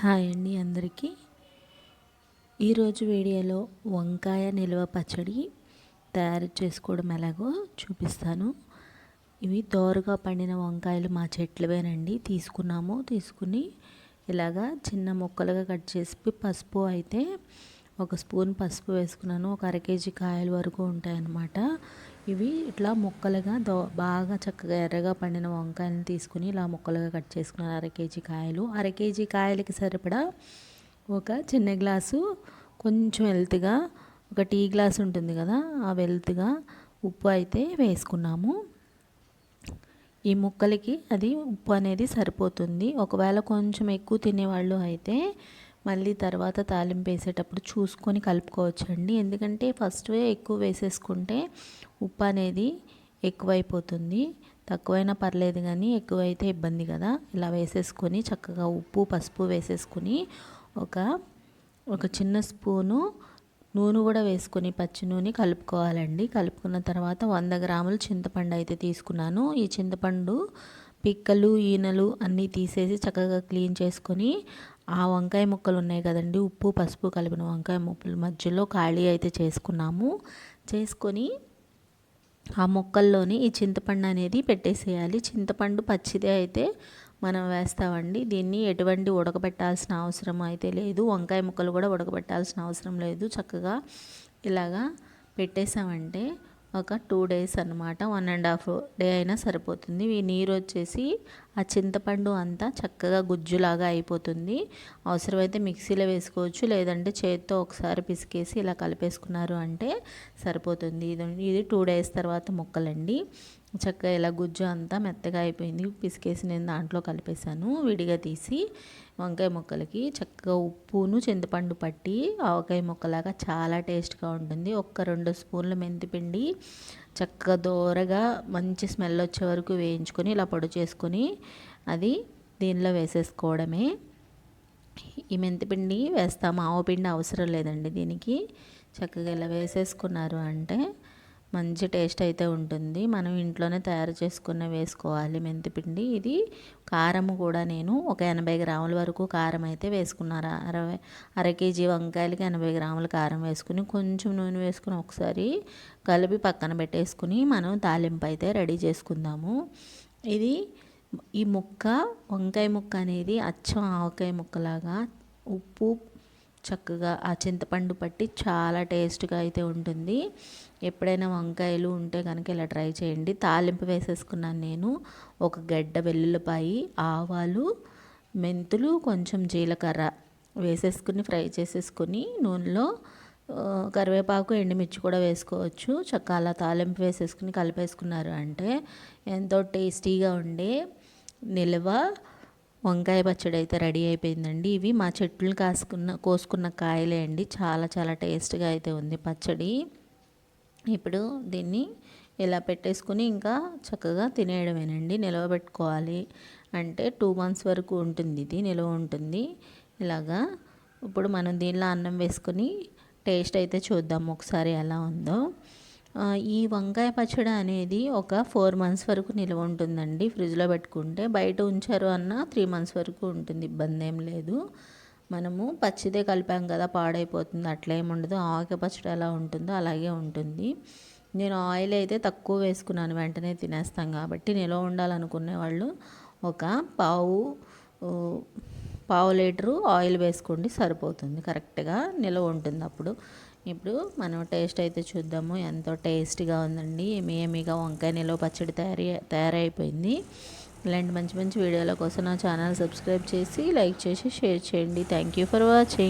Hi అండి అందరికీ. ఈరోజు వీడియోలో వంకాయ నిల్వ పచ్చడి తయారు చేసుకోవడం ఎలాగో చూపిస్తాను. ఇవి దోరగా పండిన వంకాయలు మా చెట్లువేనండి. తీసుకున్నాము తీసుకుని ఇలాగా చిన్న ముక్కలుగా కట్ చేసి పసుపు అయితే ఒక స్పూన్ పసుపు వేసుకున్నాను. ఒక అర కేజీ కాయల వరకు ఉంటాయన్నమాట. ఇవి ఇట్లా ముక్కలుగా దో బాగా చక్కగా ఎర్రగా పండిన వంకాయలను తీసుకుని ఇలా ముక్కలుగా కట్ చేసుకున్నాను అర కేజీ కాయలు. అర కేజీ కాయలకి సరిపడా ఒక చిన్న గ్లాసు కొంచెం వెల్త్గా ఒక టీ గ్లాస్ ఉంటుంది కదా ఆ వెల్త్గా ఉప్పు అయితే వేసుకున్నాము. ఈ ముక్కలకి అది ఉప్పు అనేది సరిపోతుంది. ఒకవేళ కొంచెం ఎక్కువ తినేవాళ్ళు అయితే మళ్ళీ తర్వాత తాలింపు వేసేటప్పుడు చూసుకొని కలుపుకోవచ్చండి. ఎందుకంటే ఫస్ట్ ఎక్కువ వేసేసుకుంటే ఉప్పు అనేది ఎక్కువైపోతుంది. తక్కువైనా పర్లేదు కానీ ఎక్కువైతే ఇబ్బంది కదా. ఇలా వేసేసుకొని చక్కగా ఉప్పు పసుపు వేసేసుకొని ఒక ఒక చిన్న స్పూను నూనె కూడా వేసుకొని పచ్చి నూనె కలుపుకోవాలండి. కలుపుకున్న తర్వాత వంద గ్రాములు చింతపండు అయితే తీసుకున్నాను. ఈ చింతపండు పిక్కలు ఈనలు అన్నీ తీసేసి చక్కగా క్లీన్ చేసుకొని ఆ వంకాయ ముక్కలు ఉన్నాయి కదండి. ఉప్పు పసుపు కలిపిన వంకాయ ముక్కల మధ్యలో ఖాళీ అయితే చేసుకున్నాము. చేసుకొని ఆ మొక్కల్లోని ఈ చింతపండు అనేది పెట్టేసేయాలి. చింతపండు పచ్చిదే అయితే మనం వేస్తామండి. దీన్ని ఎటువంటి ఉడకబెట్టాల్సిన అవసరం అయితే లేదు. వంకాయ ముక్కలు కూడా ఉడకబెట్టాల్సిన అవసరం లేదు. చక్కగా ఇలాగా పెట్టేసామంటే ఒక టూ డేస్ అనమాట వన్ అండ్ హాఫ్ డే అయినా సరిపోతుంది. ఈ నీరు వచ్చేసి ఆ చింతపండు అంతా చక్కగా గుజ్జులాగా అయిపోతుంది. అవసరమైతే మిక్సీలో వేసుకోవచ్చు లేదంటే చేతితో ఒకసారి పిసికేసి ఇలా కలిపేసుకున్నారు అంటే సరిపోతుంది. ఇది ఇది టూ డేస్ తర్వాత ముక్కలండి. చక్కగా ఇలా గుజ్జు అంతా మెత్తగా అయిపోయింది. పిసికేసి నేను దాంట్లో కలిపేశాను. విడిగా తీసి వంకాయ ముక్కలకి చక్కగా ఉప్పును చింతపండు పట్టి ఆవకాయ ముక్కలాగా చాలా టేస్ట్గా ఉంటుంది. ఒక్క రెండు స్పూన్ల మెంతిపిండి చక్కగా దోరగా మంచి స్మెల్ వచ్చే వరకు వేయించుకొని ఇలా పొడి చేసుకొని అది దీనిలో వేసేసుకోవడమే. ఈ మెంతిపిండి వేస్తాము ఆవపిండి అవసరం లేదండి దీనికి. చక్కగా ఇలా వేసేసుకున్నారు అంటే మంచి టేస్ట్ అయితే ఉంటుంది. మనం ఇంట్లోనే తయారు చేసుకున్న వేసుకోవాలి మెంతిపిండి. ఇది కారం కూడా నేను ఒక ఎనభై గ్రాముల వరకు కారం అయితే వేసుకున్నారు అరవై అర కేజీ వంకాయలకి ఎనభై గ్రాముల కారం వేసుకుని కొంచెం నూనె వేసుకుని ఒకసారి కలిపి పక్కన పెట్టేసుకుని మనం తాలింపు అయితే రెడీ చేసుకుందాము. ఇది ఈ ముక్క వంకాయ ముక్క అనేది అచ్చం ఆవకాయ ముక్కలాగా ఉప్పు చక్కగా ఆ చింతపండు పట్టి చాలా టేస్ట్గా అయితే ఉంటుంది. ఎప్పుడైనా వంకాయలు ఉంటే కనుక ఇలా ట్రై చేయండి. తాలింపు వేసేసుకున్నాను నేను. ఒక గడ్డ వెల్లుల్లిపాయి ఆవాలు మెంతులు కొంచెం జీలకర్ర వేసేసుకుని ఫ్రై చేసేసుకుని నూనెలో కరివేపాకు ఎండుమిర్చి కూడా వేసుకోవచ్చు. చక్క అలా తాలింపు వేసేసుకుని కలిపేసుకున్నారు అంటే ఎంతో టేస్టీగా ఉండే నిల్వ వంకాయ పచ్చడి అయితే రెడీ అయిపోయిందండి. ఇవి మా చెట్లు కాసుకున్న కోసుకున్న కాయలే అండి. చాలా చాలా టేస్ట్గా అయితే ఉంది పచ్చడి. ఇప్పుడు దీన్ని ఇలా పెట్టేసుకుని ఇంకా చక్కగా తినేయడమేనండి. నిల్వ పెట్టుకోవాలి. అంటే టూ మంత్స్ వరకు ఉంటుంది ఇది నిల్వ ఉంటుంది. ఇలాగా ఇప్పుడు మనం దీనిలో అన్నం వేసుకొని టేస్ట్ అయితే చూద్దాం. ఒకసారి ఎలా ఉందో. ఈ వంకాయ పచ్చడి అనేది ఒక ఫోర్ మంత్స్ వరకు నిల్వ ఉంటుందండి. ఫ్రిడ్జ్లో పెట్టుకుంటే బయట ఉంచారు అన్న త్రీ మంత్స్ వరకు ఉంటుంది. ఇబ్బంది ఏం లేదు. మనము పచ్చిదే కలిపాం కదా పాడైపోతుంది. అట్లా ఏమి ఉండదు. ఆవకాయ పచ్చడి ఎలా ఉంటుందో అలాగే ఉంటుంది. నేను ఆయిల్ అయితే తక్కువ వేసుకున్నాను. వెంటనే తినేస్తాం కాబట్టి నిల్వ ఉండాలనుకునే వాళ్ళు ఒక పావు పావు లీటరు ఆయిల్ వేసుకోండి సరిపోతుంది. కరెక్ట్గా నిల్వ ఉంటుంది అప్పుడు. ఇప్పుడు మనం టేస్ట్ అయితే చూద్దాము. ఎంతో టేస్టీగా ఉందండి. ఏమిగా వంకాయ నిల్వ పచ్చడి తయారీ తయారైపోయింది. ఇలాంటి మంచి మంచి వీడియోల కోసం నా ఛానల్ సబ్స్క్రైబ్ చేసి లైక్ చేసి షేర్ చేయండి. Thank you for watching.